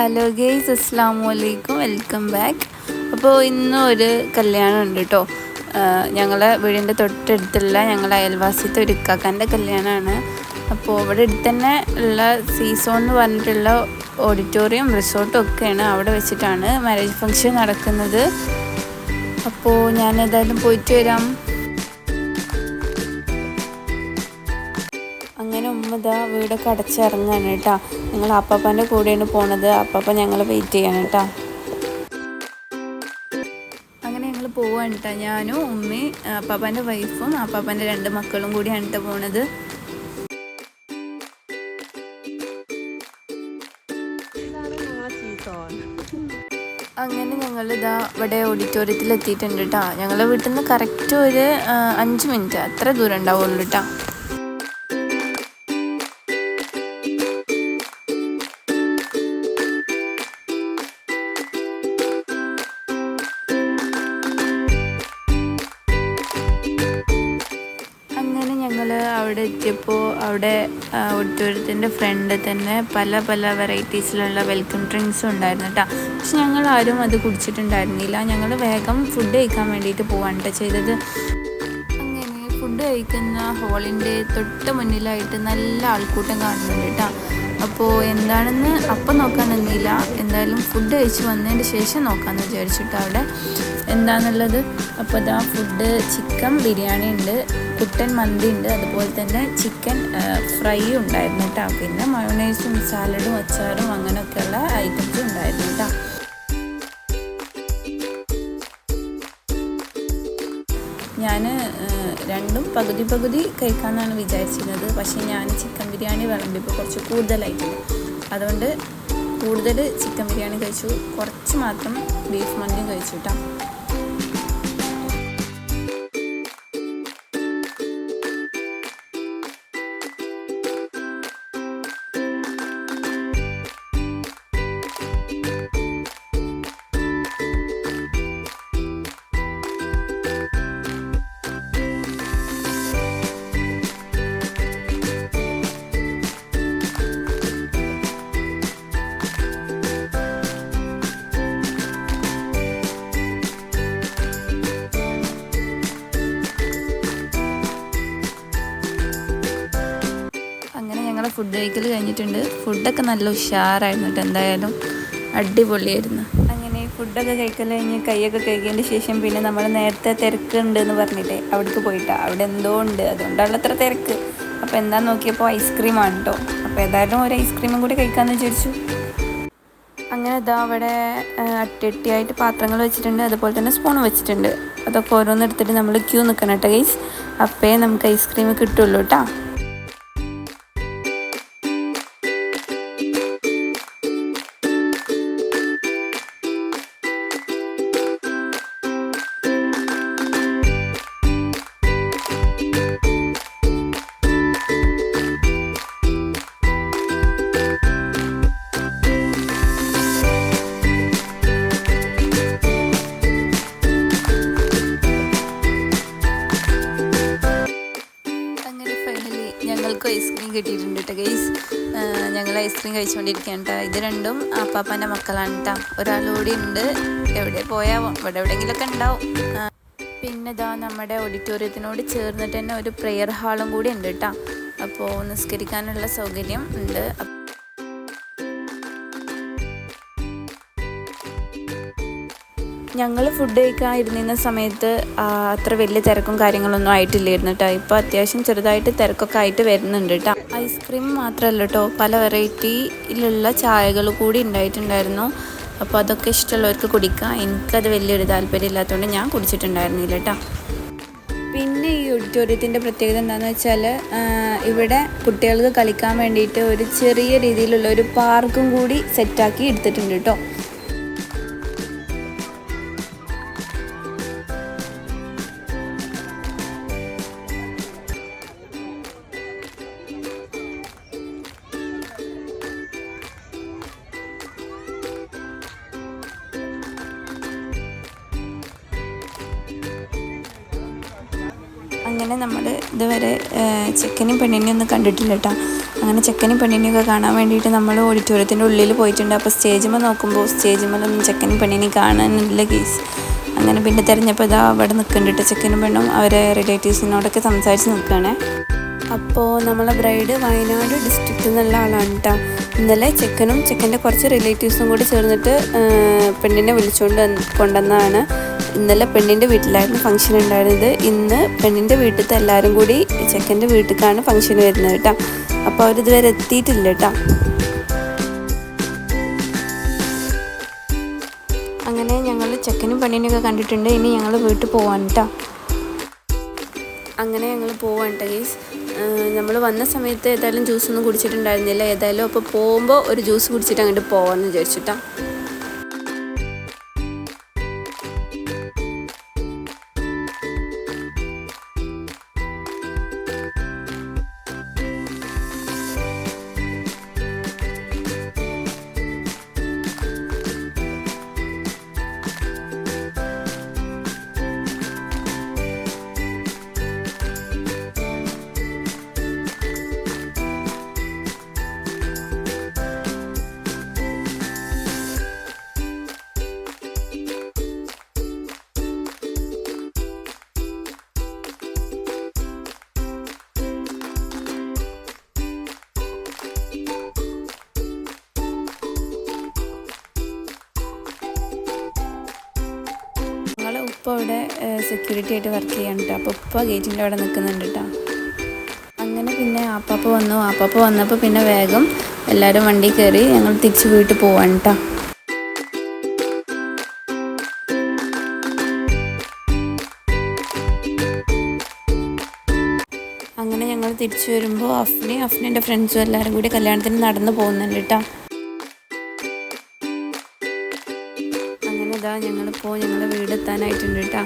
Hello guys അസ്സാം വലൈക്കും welcome back അപ്പോൾ ഇന്ന് ഒരു കല്യാണം ഉണ്ട് കേട്ടോ ഞങ്ങളെ വീടിന്റെ തൊട്ടടുത്തുള്ള ഞങ്ങളെ അയൽവാസിത്തെ ഒരു ഇക്കാക്കാന്റെ കല്യാണമാണ്. അപ്പോൾ ഇവിടെ അടുത്ത് തന്നെ ഉള്ള സീസോൺ എന്ന് പറഞ്ഞിട്ടുള്ള ഓഡിറ്റോറിയം റിസോർട്ടും ഒക്കെയാണ് അവിടെ വെച്ചിട്ടാണ് മാരേജ് ഫംഗ്ഷൻ നടക്കുന്നത്. അപ്പോൾ ഞാൻ ഏതായാലും പോയിട്ട് വരാം. ഇതാ വീടൊക്കെ അടച്ചിറങ്ങാണ് കേട്ടോ. ഞങ്ങൾ അപ്പാപ്പന്റെ കൂടെയാണ് പോണത്. അപ്പാപ്പ ഞങ്ങൾ വെയിറ്റ് ചെയ്യാണ് കേട്ടോ. അങ്ങനെ ഞങ്ങൾ പോവാണ് കേട്ടോ. ഞാനും ഉമ്മയും അപ്പാപ്പന്റെ വൈഫും അപ്പാപ്പന്റെ രണ്ട് മക്കളും കൂടിയാണ് കേട്ടോ പോണത്. അങ്ങനെ ഞങ്ങൾ ഇതാ ഇവിടെ ഓഡിറ്റോറിയത്തിൽ എത്തിയിട്ടുണ്ട് കേട്ടോ. ഞങ്ങൾ വീട്ടിൽ നിന്ന് കറക്റ്റ് ഒരു അഞ്ച് മിനിറ്റ് അത്ര ദൂരം ഉണ്ടാവുള്ളൂ കേട്ടോ. അവിടെ എത്തിയപ്പോൾ അവിടെ ഓഡിറ്റോറിയത്തിന്റെ ഫ്രണ്ട് തന്നെ പല പല വെറൈറ്റീസിലുള്ള വെൽക്കം ഡ്രിങ്ക്സും ഉണ്ടായിരുന്നു കേട്ടോ. പക്ഷെ ഞങ്ങൾ ആരും അത് കുടിച്ചിട്ടുണ്ടായിരുന്നില്ല. ഞങ്ങൾ വേഗം ഫുഡ് കഴിക്കാൻ വേണ്ടിയിട്ട് പോവാണ് കേട്ടോ ചെയ്തത്. അങ്ങനെ ഫുഡ് കഴിക്കുന്ന ഹോളിന്റെ തൊട്ട് മുന്നിലായിട്ട് നല്ല ആൾക്കൂട്ടം കാണുന്നുണ്ട് കേട്ടോ. അപ്പോൾ എന്താണെന്ന് അപ്പം നോക്കാൻ നിന്നില്ല. എന്തായാലും ഫുഡ് കഴിച്ച് വന്നതിന് ശേഷം നോക്കാമെന്ന് വിചാരിച്ചിട്ട് അവിടെ എന്താണെന്നുള്ളത് അപ്പോൾ അതാ ഫുഡ് ചിക്കൻ ബിരിയാണി ഉണ്ട് കുട്ടൻ മന്തി ഉണ്ട് അതുപോലെ തന്നെ ചിക്കൻ ഫ്രൈ ഉണ്ടായിരുന്നു കേട്ടോ. പിന്നെ മയോണൈസും സാലഡും അച്ചാറും അങ്ങനെയൊക്കെയുള്ള ഐറ്റംസും ഉണ്ടായിരുന്നു കേട്ടോ. ഞാൻ രണ്ടും പകുതി പകുതി കഴിക്കാമെന്നാണ് വിചാരിച്ചിരുന്നത്. പക്ഷേ ഞാൻ ചിക്കൻ ബിരിയാണി വിളമ്പിയപ്പോൾ കുറച്ച് കൂടുതലായിട്ടുണ്ട്. അതുകൊണ്ട് കൂടുതൽ ചിക്കൻ ബിരിയാണി കഴിച്ചു. കുറച്ച് മാത്രം ബീഫ് മന്തിയും കഴിച്ചു കേട്ടോ ഫുഡ് കഴിക്കൽ കഴിഞ്ഞിട്ടുണ്ട്. ഫുഡൊക്കെ നല്ല ഉഷാറായിരുന്നു കേട്ടോ എന്തായാലും. അടിപൊളിയായിരുന്നു. അങ്ങനെ ഫുഡൊക്കെ കഴിക്കൽ കഴിഞ്ഞ് കൈയൊക്കെ കഴിക്കേണ്ട ശേഷം പിന്നെ നമ്മൾ നേരത്തെ തിരക്കുണ്ട് എന്ന് പറഞ്ഞില്ലേ അവിടേക്ക് പോയിട്ടാണ് അവിടെ എന്തോ ഉണ്ട് അതുകൊണ്ടാണ് അത്ര തിരക്ക്. അപ്പോൾ എന്താ നോക്കിയപ്പോൾ ഐസ്ക്രീമാണ് കേട്ടോ അപ്പോൾ ഏതായാലും ഒരു ഐസ്ക്രീമും കൂടി കഴിക്കാമെന്ന് വിചാരിച്ചു. അങ്ങനെ ഇതാ അവിടെ അട്ടിയട്ടിയായിട്ട് പാത്രങ്ങൾ വെച്ചിട്ടുണ്ട്. അതുപോലെ തന്നെ സ്പൂൺ വെച്ചിട്ടുണ്ട്. അതൊക്കെ ഓരോന്നെടുത്തിട്ട് നമ്മൾ ക്യൂ നിൽക്കണം കേട്ടോ ഗൈസ് അപ്പേ നമുക്ക് ഐസ്ക്രീം കിട്ടുള്ളൂ കേട്ടോ ഐസ്ക്രീം കഴിച്ചുകൊണ്ടിരിക്കുകയാണ് കേട്ടോ ഇത് രണ്ടും അപ്പാപ്പന്റെ മക്കളാണ് കേട്ടോ ഒരാളുകൂടി ഉണ്ട്. എവിടെ പോയാൽ ഇവിടെ എവിടെയെങ്കിലുമൊക്കെ ഉണ്ടാവും. പിന്നെ ഇതാ നമ്മുടെ ഓഡിറ്റോറിയത്തിനോട് ചേർന്നിട്ട് തന്നെ ഒരു പ്രെയർ ഹാളും കൂടി ഉണ്ട് കേട്ടോ അപ്പോൾ നിസ്കരിക്കാനുള്ള സൗകര്യം ഉണ്ട്. ഞങ്ങൾ ഫുഡ് കഴിക്കാൻ ഇരുന്നിരുന്ന സമയത്ത് അത്ര വലിയ തിരക്കും കാര്യങ്ങളൊന്നും ആയിട്ടില്ലായിരുന്നു കേട്ടോ ഇപ്പോൾ അത്യാവശ്യം ചെറുതായിട്ട് തിരക്കൊക്കെ ആയിട്ട് വരുന്നുണ്ട് കേട്ടോ ഐസ്ക്രീം മാത്രമല്ല കേട്ടോ. പല വെറൈറ്റിയിലുള്ള ചായകൾ കൂടി ഉണ്ടായിട്ടുണ്ടായിരുന്നു. അപ്പോൾ അതൊക്കെ ഇഷ്ടമുള്ളവർക്ക് കുടിക്കാം. എനിക്കത് വലിയൊരു താല്പര്യം ഇല്ലാത്തതുകൊണ്ട് ഞാൻ കുടിച്ചിട്ടുണ്ടായിരുന്നില്ല കേട്ടോ. പിന്നെ ഈ ഓഡിറ്റോറിയത്തിന്റെ പ്രത്യേകത എന്താണെന്ന് വെച്ചാൽ ഇവിടെ കുട്ടികൾക്ക് കളിക്കാൻ വേണ്ടിയിട്ട് ഒരു ചെറിയ രീതിയിലുള്ള ഒരു പാർക്കും കൂടി സെറ്റാക്കി എടുത്തിട്ടുണ്ട് കേട്ടോ. അങ്ങനെ നമ്മൾ ഇതുവരെ ചെക്കനും പെണ്ണിനെയും ഒന്നും കണ്ടിട്ടില്ല കേട്ടോ അങ്ങനെ ചെക്കനും പെണ്ണിനെയും ഒക്കെ കാണാൻ വേണ്ടിയിട്ട് നമ്മൾ ഓഡിറ്റോറിയത്തിന്റെ ഉള്ളിൽ പോയിട്ടുണ്ട്. അപ്പോൾ സ്റ്റേജിൽ നോക്കുമ്പോൾ സ്റ്റേജിൽ ചെക്കനും പെണ്ണിനെയും കാണാനില്ല കേസ് അങ്ങനെ പിന്നെ തിരഞ്ഞപ്പോൾ ഇതാ അവിടെ നിൽക്കുന്നുണ്ട് ചെക്കനും പെണ്ണും അവരെ റിലേറ്റീവ്സിനോടൊക്കെ സംസാരിച്ച് നിൽക്കുകയാണേ അപ്പോൾ നമ്മളെ ബ്രൈഡ് വയനാട് ഡിസ്ട്രിക്റ്റിൽ നിന്നുള്ള ആളാണ് കേട്ടോ ഇന്നലെ ചെക്കനും ചെക്കന്റെ കുറച്ച് റിലേറ്റീവ്സും കൂടി ചേർന്നിട്ട് പെണ്ണിനെ വിളിച്ചുകൊണ്ട് വന്ന് കൊണ്ടുവന്നതാണ്. ഇന്നലെ പെണ്ണിന്റെ വീട്ടിലായിരുന്നു ഫംഗ്ഷൻ ഉണ്ടായിരുന്നത്. ഇന്ന് പെണ്ണിന്റെ വീട്ടിലത്തെ എല്ലാവരും കൂടി ചെക്കന്റെ വീട്ടിലേക്കാണ് ഫംഗ്ഷൻ വരുന്നത് കേട്ടോ. അപ്പോൾ അവരിതുവരെ എത്തിയിട്ടില്ല കേട്ടോ. അങ്ങനെ ഞങ്ങൾ ചെക്കനും പെണ്ണിനെയൊക്കെ കണ്ടിട്ടുണ്ട്. ഇനി ഞങ്ങൾ വീട്ടിൽ പോവാൻ കേട്ടോ. അങ്ങനെ ഞങ്ങൾ പോവാൻ കേട്ടോ ഗീസ് നമ്മൾ വന്ന സമയത്ത് ഏതായാലും ജ്യൂസ് ഒന്നും കുടിച്ചിട്ടുണ്ടായിരുന്നില്ല. ഏതായാലും അപ്പോൾ പോകുമ്പോൾ ഒരു ജ്യൂസ് കുടിച്ചിട്ട് അങ്ങോട്ട് പോവാമെന്ന് വിചാരിച്ചിട്ടാ ഉപ്പ അവിടെ സെക്യൂരിറ്റി ആയിട്ട് വർക്ക് ചെയ്യാനുണ്ട്. അപ്പോൾ ഉപ്പ ഗേറ്റിന്റെ അവിടെ നിൽക്കുന്നുണ്ട് കേട്ടോ അങ്ങനെ പിന്നെ ആപ്പാപ്പ വന്നു. ആപ്പാപ്പ വന്നപ്പോൾ പിന്നെ വേഗം എല്ലാവരും വണ്ടി കയറി ഞങ്ങൾ തിരിച്ച് വീട്ടിൽ പോവാൻ കേട്ടോ അങ്ങനെ ഞങ്ങൾ തിരിച്ചു വരുമ്പോൾ അഫ്നി അഫ്നിന്റെ ഫ്രണ്ട്സും എല്ലാവരും കൂടി കല്യാണത്തിന് നടന്നു പോകുന്നുണ്ട് കേട്ടോ അങ്ങനെ ഇതാ ഞങ്ങളിപ്പോൾ ഞങ്ങളുടെ വീടെത്താനായിട്ടുണ്ട് കേട്ടോ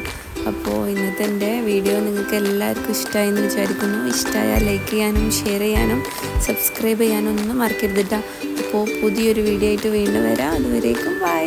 അപ്പോൾ ഇന്നത്തെ എന്റെ വീഡിയോ നിങ്ങൾക്ക് എല്ലാവർക്കും ഇഷ്ടമായി എന്ന് വിചാരിക്കുന്നു. ഇഷ്ടമായാൽ ലൈക്ക് ചെയ്യാനും ഷെയർ ചെയ്യാനും സബ്സ്ക്രൈബ് ചെയ്യാനും ഒന്നും മറക്കരുത് കേട്ടോ അപ്പോൾ പുതിയൊരു വീഡിയോ ആയിട്ട് വീണ്ടും വരാം. അതുവരേക്കും ബൈ